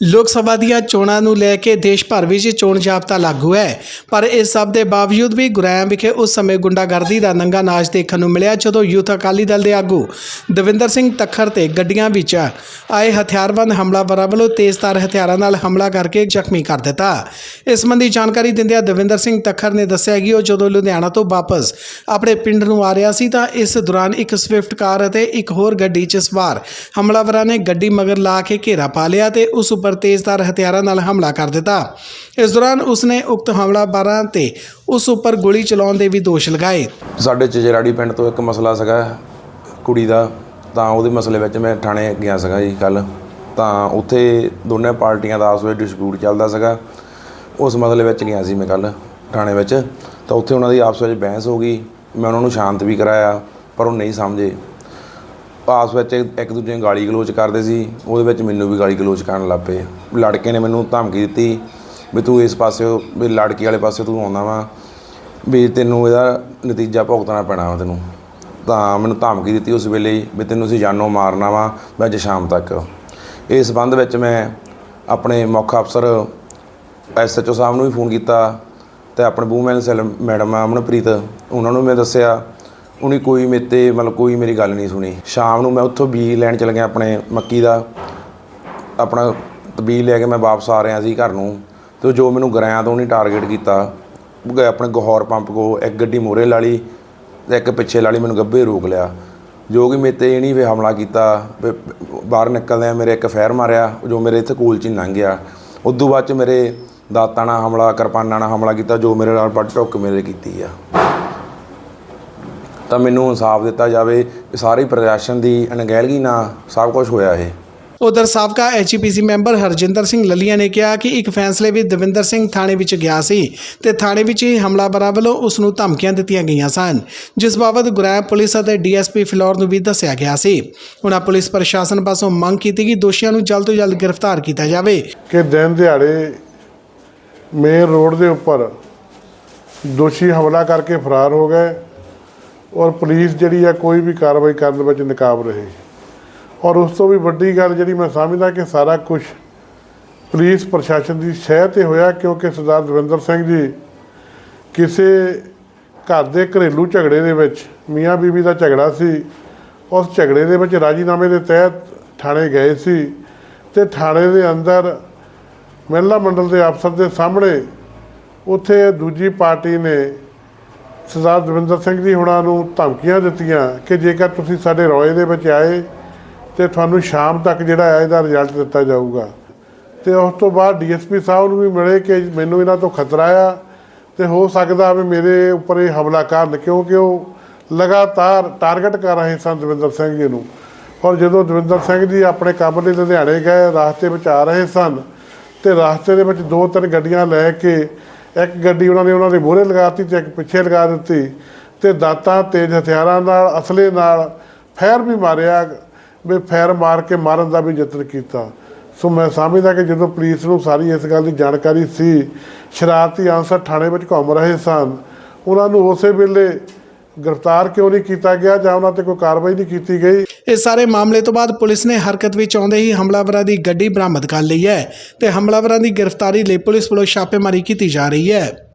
ਲੋਕ ਸਭਾ ਦੀਆਂ ਚੋਣਾਂ ਨੂੰ ਲੈ ਕੇ ਦੇਸ਼ ਭਰ ਵਿੱਚ ਚੋਣ ਜਾਬਤਾ ਲਾਗੂ ਹੈ। ਪਰ ਇਸ ਸਭ ਦੇ ਬਾਵਜੂਦ ਵੀ ਗੁਰੈਮ ਵਿਖੇ ਉਸ ਸਮੇਂ ਗੁੰਡਾਗਰਦੀ ਦਾ ਨੰਗਾ ਨਾਚ ਦੇਖਣ ਨੂੰ ਮਿਲਿਆ, ਜਦੋਂ ਯੂਥ ਅਕਾਲੀ ਦਲ ਦੇ ਆਗੂ ਦਵਿੰਦਰ ਸਿੰਘ ਤੱਖਰ ਤੇ ਗੱਡੀਆਂ ਵਿੱਚ ਆਏ ਹਥਿਆਰਬੰਦ ਹਮਲਾਵਰਾਂ ਵੱਲੋਂ ਤੇਜ਼ਧਾਰ ਹਥਿਆਰਾਂ ਨਾਲ ਹਮਲਾ ਕਰਕੇ ਜ਼ਖਮੀ ਕਰ ਦਿੱਤਾ। ਇਸ ਸੰਬੰਧੀ ਜਾਣਕਾਰੀ ਦਿੰਦਿਆਂ ਦਵਿੰਦਰ ਸਿੰਘ ਤੱਖਰ ਨੇ ਦੱਸਿਆ ਕਿ ਉਹ ਜਦੋਂ ਲੁਧਿਆਣਾ ਤੋਂ ਵਾਪਸ ਆਪਣੇ ਪਿੰਡ ਨੂੰ ਆ ਰਿਹਾ ਸੀ ਤਾਂ ਇਸ ਦੌਰਾਨ ਇੱਕ ਸਵਿਫਟ ਕਾਰ ਅਤੇ ਇੱਕ ਹੋਰ ਗੱਡੀ 'ਚ ਸਵਾਰ ਹਮਲਾਵਰਾਂ ਨੇ ਗੱਡੀ ਮਗਰ ਲਾ ਕੇ ਘੇਰਾ ਪਾ ਲਿਆ ਤੇ ਉਸ ਉੱਪਰ ਤੇਜ਼ਧਾਰ ਹਥਿਆਰਾਂ ਨਾਲ ਹਮਲਾ ਕਰ ਦਿੱਤਾ। ਇਸ ਦੌਰਾਨ ਉਸਨੇ ਉਕਤ ਹਮਲਾਵਰਾਂ ਤੇ ਉਸ ਉੱਪਰ ਗੋਲੀ ਚਲਾਉਣ ਦੇ ਵੀ ਦੋਸ਼ ਲਗਾਏ। ਸਾਡੇ ਚਜਰਾੜੀ ਪਿੰਡ ਤੋਂ ਇੱਕ ਮਸਲਾ ਸੀਗਾ ਕੁੜੀ ਦਾ, ਤਾਂ ਉਹਦੇ ਮਸਲੇ ਵਿੱਚ ਮੈਂ ਥਾਣੇ ਗਿਆ ਸੀਗਾ ਜੀ ਕੱਲ ਤਾਂ ਉੱਥੇ ਦੋਨੇ ਪਾਰਟੀਆਂ ਦਾ ਆਪਸ ਵਿੱਚ ਡਿਸਪਿਊਟ ਚੱਲਦਾ ਸੀਗਾ। ਉਸ ਮਸਲੇ ਵਿੱਚ ਗਿਆ ਸੀ ਮੈਂ ਕੱਲ ਥਾਣੇ ਵਿੱਚ। ਤਾਂ ਉੱਥੇ ਉਹਨਾਂ ਦੀ ਆਪਸ ਵਿੱਚ ਬਹਿਸ ਹੋ ਗਈ। ਮੈਂ ਉਹਨਾਂ ਨੂੰ ਸ਼ਾਂਤ ਵੀ ਕਰਾਇਆ, ਪਰ ਉਹ ਨਹੀਂ ਸਮਝੇ। ਆਪਸ ਵਿੱਚ ਇੱਕ ਦੂਜੇ ਨੂੰ ਗਾਲੀ ਗਲੋਚ ਕਰਦੇ ਸੀ। ਉਹਦੇ ਵਿੱਚ ਮੈਨੂੰ ਵੀ ਗਾਲੀ ਗਲੋਚ ਕਰਨ ਲੱਗ ਪਏ। ਲੜਕੇ ਨੇ ਮੈਨੂੰ ਧਮਕੀ ਦਿੱਤੀ ਵੀ ਤੂੰ ਇਸ ਪਾਸੇ, ਵੀ ਲੜਕੀ ਵਾਲੇ ਪਾਸੇ ਤੂੰ ਆਉਂਦਾ ਵਾ, ਵੀ ਤੈਨੂੰ ਇਹਦਾ ਨਤੀਜਾ ਭੁਗਤਣਾ ਪੈਣਾ ਵਾ ਤੈਨੂੰ। ਤਾਂ ਮੈਨੂੰ ਧਮਕੀ ਦਿੱਤੀ ਉਸ ਵੇਲੇ ਵੀ ਤੈਨੂੰ ਅਸੀਂ ਜਾਨੋਂ ਮਾਰਨਾ ਵਾ ਵੀ ਅੱਜ ਸ਼ਾਮ ਤੱਕ। ਇਸ ਸੰਬੰਧ ਵਿੱਚ ਮੈਂ ਆਪਣੇ ਮੁੱਖ ਅਫਸਰ ਐਸਐਚਓ ਸਾਹਿਬ ਨੂੰ ਵੀ ਫੋਨ ਕੀਤਾ ਤੇ ਆਪਣੇ ਵੂਮਨ ਸੈਲ ਮੈਡਮ ਆ ਅਮਨਪ੍ਰੀਤ, ਉਹਨਾਂ ਨੂੰ ਮੈਂ ਦੱਸਿਆ, ਉਹਨੇ ਕੋਈ ਮੇਰੇ 'ਤੇ ਮਤਲਬ ਕੋਈ ਮੇਰੀ ਗੱਲ ਨਹੀਂ ਸੁਣੀ। ਸ਼ਾਮ ਨੂੰ ਮੈਂ ਉੱਥੋਂ ਬੀਜ ਲੈਣ ਚਲ ਗਿਆ ਆਪਣੇ ਮੱਕੀ ਦਾ। ਆਪਣਾ ਬੀਜ ਲੈ ਕੇ ਮੈਂ ਵਾਪਸ ਆ ਰਿਹਾ ਸੀ ਘਰ ਨੂੰ ਤੇ ਜੋ ਮੈਨੂੰ ਗਰਾਇਆ ਤੋਂ ਉਹਨੇ ਟਾਰਗੇਟ ਕੀਤਾ। ਆਪਣੇ ਗਹੌਰ ਪੰਪ ਕੋ ਇੱਕ ਗੱਡੀ ਮੋਰੇ ਲਈ ਤੇ ਇੱਕ ਪਿੱਛੇ ਲਾ ਲਈ ਮੈਨੂੰ ਗੱਭੇ ਰੋਕ ਲਿਆ। ਜੋ ਕਿ ਮੇਰੇ ਤੇ ਨਹੀਂ ਵੀ ਹਮਲਾ ਕੀਤਾ ਬਾਹਰ ਨਿਕਲਦਿਆਂ ਮੇਰੇ ਇੱਕ ਫੈਰ ਮਾਰਿਆ, ਜੋ ਮੇਰੇ ਇੱਥੇ ਕੋਲ ਚ ਹੀ ਲੰਘ ਗਿਆ। ਉਦੋਂ ਬਾਅਦ ਚ ਮੇਰੇ ਦਾਤਾਂ ਨਾਲ ਹਮਲਾ ਕਿਰਪਾਨਾਂ ਨਾਲ ਹਮਲਾ ਕੀਤਾ ਜੋ ਮੇਰੇ ਨਾਲ ਵੱਢ ਟੁੱਕ ਮੇਰੇ ਕੀਤੀ ਆ। ਤਾਂ ਮੈਨੂੰ ਇਨਸਾਫ ਦਿੱਤਾ ਜਾਵੇ ਕਿ ਸਾਰੀ ਪ੍ਰਸ਼ਾਸਨ ਦੀ ਅਣਗਹਿਲਗੀ ਨਾਲ ਸਭ ਕੁਝ ਹੋਇਆ ਇਹ। ਉਧਰ ਸਾਬਕਾ ਐਚਪੀਸੀ ਮੈਂਬਰ ਹਰਜਿੰਦਰ ਸਿੰਘ ਲੱਲੀਆ ਨੇ ਕਿਹਾ ਕਿ ਇੱਕ ਫੈਸਲੇ ਵਿੱਚ ਦਵਿੰਦਰ ਸਿੰਘ ਥਾਣੇ ਵਿੱਚ ਗਿਆ ਸੀ ਤੇ ਥਾਣੇ ਵਿੱਚ ਹੀ ਹਮਲਾਵਰਾਂ ਵੱਲੋਂ ਉਸ ਨੂੰ ਧਮਕੀਆਂ ਦਿੱਤੀਆਂ ਗਈਆਂ ਸਨ ਜਿਸ ਬਾਬਤ ਗੁਰਾਇਆ ਪੁਲਿਸ ਅਤੇ ਡੀਐਸਪੀ ਫਿਲੌਰ ਨੂੰ ਵੀ ਦੱਸਿਆ ਗਿਆ ਸੀ। ਉਹਨਾਂ ਪੁਲਿਸ ਪ੍ਰਸ਼ਾਸਨ ਪਾਸੋਂ ਮੰਗ ਕੀਤੀ ਕਿ ਦੋਸ਼ੀਆਂ ਨੂੰ ਜਲਦ ਤੋਂ ਜਲਦ ਗ੍ਰਿਫਤਾਰ ਕੀਤਾ ਜਾਵੇ। ਕਿ ਦਿਨ ਦਿਹਾੜੇ ਮੇਨ ਰੋਡ ਦੇ ਉੱਪਰ ਦੋਸ਼ੀ ਹਮਲਾ ਕਰਕੇ ਫਰਾਰ ਹੋ ਗਏ ਔਰ ਪੁਲਿਸ ਜਿਹੜੀ ਆ ਕੋਈ ਵੀ ਕਾਰਵਾਈ ਕਰਨ ਵਿੱਚ ਨਕਾਬ ਰਹੀ। ਔਰ ਉਸ ਤੋਂ ਵੀ ਵੱਡੀ ਗੱਲ ਜਿਹੜੀ ਮੈਂ ਸਮਝਦਾ ਕਿ ਸਾਰਾ ਕੁਝ ਪੁਲਿਸ ਪ੍ਰਸ਼ਾਸਨ ਦੀ ਸ਼ਹਿ ਤੇ ਹੋਇਆ ਕਿਉਂਕਿ ਸਰਦਾਰ ਦਵਿੰਦਰ ਸਿੰਘ ਜੀ ਕਿਸੇ ਘਰ ਦੇ ਘਰੇਲੂ ਝਗੜੇ ਦੇ ਵਿੱਚ, ਮੀਆਂ ਬੀਬੀ ਦਾ ਝਗੜਾ ਸੀ, ਉਸ ਝਗੜੇ ਦੇ ਵਿੱਚ ਰਾਜੀਨਾਮੇ ਦੇ ਤਹਿਤ ਥਾਣੇ ਗਏ ਸੀ ਤੇ ਥਾਣੇ ਦੇ ਅੰਦਰ ਮਹਿਲਾ ਮੰਡਲ ਦੇ ਅਫਸਰ ਦੇ ਸਾਹਮਣੇ ਉੱਥੇ ਦੂਜੀ ਪਾਰਟੀ ਨੇ ਸਰਦਾਰ ਦਵਿੰਦਰ ਸਿੰਘ ਜੀ ਹੁਣਾਂ ਨੂੰ ਧਮਕੀਆਂ ਦਿੱਤੀਆਂ ਕਿ ਜੇਕਰ ਤੁਸੀਂ ਸਾਡੇ ਰੋਏ ਦੇ ਵਿੱਚ ਆਏ ਤੇ ਤੁਹਾਨੂੰ ਸ਼ਾਮ ਤੱਕ ਜਿਹੜਾ ਹੈ ਇਹਦਾ ਰਿਜ਼ਲਟ ਦਿੱਤਾ ਜਾਊਗਾ। ਤੇ ਉਸ ਤੋਂ ਬਾਅਦ ਡੀਐਸਪੀ ਸਾਹਿਬ ਨੂੰ ਵੀ ਮਿਲੇ ਕਿ ਮੈਨੂੰ ਇਹਨਾਂ ਤੋਂ ਖਤਰਾ ਆ ਤੇ ਹੋ ਸਕਦਾ ਵੀ ਮੇਰੇ ਉੱਪਰ ਇਹ ਹਮਲਾ ਕਰਨ ਕਿਉਂਕਿ ਉਹ ਲਗਾਤਾਰ ਟਾਰਗੇਟ ਕਰ ਰਹੇ ਸਨ ਦਵਿੰਦਰ ਸਿੰਘ ਜੀ ਨੂੰ। ਔਰ ਜਦੋਂ ਦਵਿੰਦਰ ਸਿੰਘ ਜੀ ਆਪਣੇ ਕੰਮ ਲਈ ਲੁਧਿਆਣੇ ਗਏ, ਰਾਸਤੇ ਵਿੱਚ ਆ ਰਹੇ ਸਨ ਤੇ ਰਸਤੇ ਦੇ ਵਿੱਚ ਦੋ ਤਿੰਨ ਗੱਡੀਆਂ ਲੈ ਕੇ ਇੱਕ ਗੱਡੀ ਉਹਨਾਂ ਨੇ ਉਹਨਾਂ ਦੇ ਮੂਹਰੇ ਲਗਾਤੀ ਤੇ ਇੱਕ ਪਿੱਛੇ ਲਗਾ ਦਿੱਤੀ ਤੇ ਦਾਤਾਂ ਤੇਜ਼ ਹਥਿਆਰਾਂ ਨਾਲ, ਅਸਲੇ ਨਾਲ ਫੈਰ ਵੀ ਮਾਰਿਆ, ਵੀ ਫੈਰ ਮਾਰ ਕੇ ਮਾਰਨ ਦਾ ਵੀ ਯਤਨ ਕੀਤਾ। ਸੋ ਮੈਂ ਸਮਝਦਾ ਕਿ ਜਦੋਂ ਪੁਲਿਸ ਨੂੰ ਸਾਰੀ ਇਸ ਗੱਲ ਦੀ ਜਾਣਕਾਰੀ ਸੀ, ਸ਼ਰਾਰਤੀ ਅਨਸਰ ਥਾਣੇ ਵਿੱਚ ਘੁੰਮ ਰਹੇ ਸਨ। ਉਹਨਾਂ ਨੂੰ ਉਸੇ ਵੇਲੇ ਗ੍ਰਿਫਤਾਰ ਕਿਉਂ ਨਹੀਂ ਕੀਤਾ ਗਿਆ ਜਾਂ ਉਹਨਾਂ ਤੇ ਕੋਈ ਕਾਰਵਾਈ ਨਹੀਂ ਕੀਤੀ ਗਈ? ਇਸ ਸਾਰੇ ਮਾਮਲੇ ਤੋਂ ਬਾਅਦ ਪੁਲਿਸ ਨੇ ਹਰਕਤ ਵਿੱਚ ਆਉਂਦੇ ਹੀ ਹਮਲਾਵਰਾਂ ਦੀ ਗੱਡੀ ਬਰਾਮਦ ਕਰ ਲਈ ਹੈ ਤੇ ਹਮਲਾਵਰਾਂ ਦੀ ਗ੍ਰਿਫਤਾਰੀ ਲਈ ਪੁਲਿਸ ਵੱਲੋਂ ਛਾਪੇਮਾਰੀ ਕੀਤੀ ਜਾ ਰਹੀ ਹੈ।